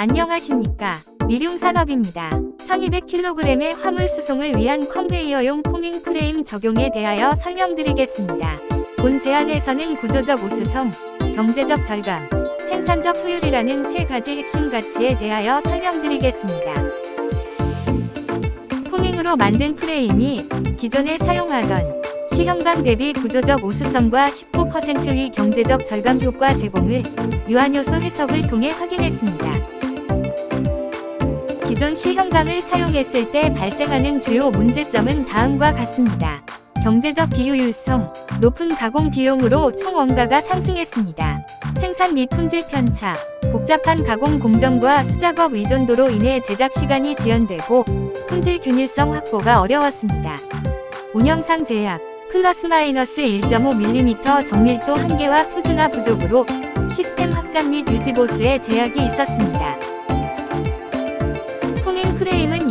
안녕하십니까. 미룡산업입니다. 1200kg의 화물 수송을 위한 컨베이어용 포밍 프레임 적용에 대하여 설명드리겠습니다. 본 제안에서는 구조적 우수성, 경제적 절감, 생산적 효율이라는 세 가지 핵심 가치에 대하여 설명드리겠습니다. 포밍으로 만든 프레임이 기존에 사용하던 시형감 대비 구조적 우수성과 19%의 경제적 절감 효과 제공을 유한요소 해석을 통해 확인했습니다. 기존 시형감을 사용했을 때 발생하는 주요 문제점은 다음과 같습니다. 경제적 비효율성, 높은 가공 비용으로 총 원가가 상승했습니다. 생산 및 품질 편차, 복잡한 가공 공정과 수작업 의존도로 인해 제작 시간이 지연되고 품질 균일성 확보가 어려웠습니다. 운영상 제약, 플러스 마이너스 1.5mm 정밀도 한계와 표준화 부족으로 시스템 확장 및 유지 보수에 제약이 있었습니다.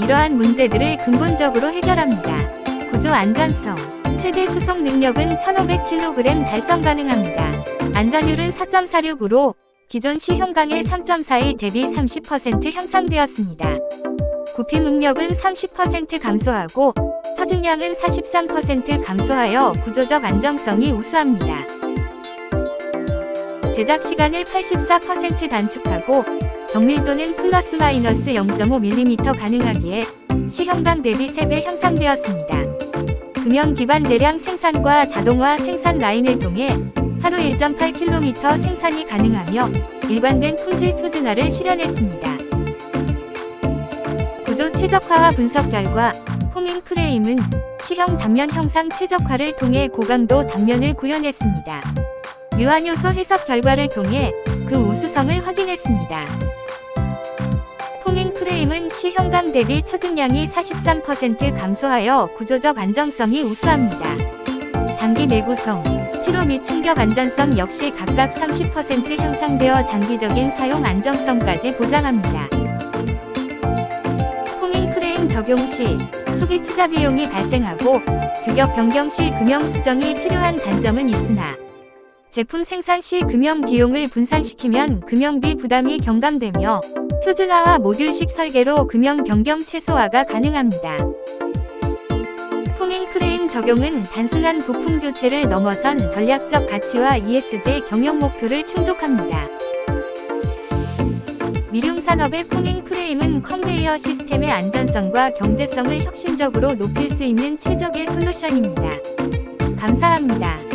이러한 문제들을 근본적으로 해결합니다. 구조 안전성, 최대 수송 능력은 1500kg 달성 가능합니다. 안전율은 4.46으로 기존 시형강의 3.42 대비 30% 향상되었습니다. 부피 능력은 30% 감소하고 처증량은 43% 감소하여 구조적 안정성이 우수합니다. 제작 시간을 84% 단축하고 정밀도는 플러스 마이너스 0.5mm 가능하기에 시형당 대비 3배 향상되었습니다. 금형 기반 대량 생산과 자동화 생산 라인을 통해 하루 1.8km 생산이 가능하며 일관된 품질 표준화를 실현했습니다. 구조 최적화와 분석 결과 포밍 프레임은 시형 단면 형상 최적화를 통해 고강도 단면을 구현했습니다. 유한요소 해석 결과를 통해 그 우수성을 확인했습니다. 프레임은 시형감 대비 처증량이 43% 감소하여 구조적 안정성이 우수합니다. 장기 내구성, 피로 및 충격 안전성 역시 각각 30% 향상되어 장기적인 사용 안정성까지 보장합니다. 포밍 프레임 적용 시 초기 투자 비용이 발생하고 규격 변경 시 금형 수정이 필요한 단점은 있으나 제품 생산 시 금형 비용을 분산시키면 금형비 부담이 경감되며 표준화와 모듈식 설계로 금형 변경 최소화가 가능합니다. 포밍 프레임 적용은 단순한 부품 교체를 넘어선 전략적 가치와 ESG 경영 목표를 충족합니다. 미룡산업의 포밍 프레임은 컨베이어 시스템의 안전성과 경제성을 혁신적으로 높일 수 있는 최적의 솔루션입니다. 감사합니다.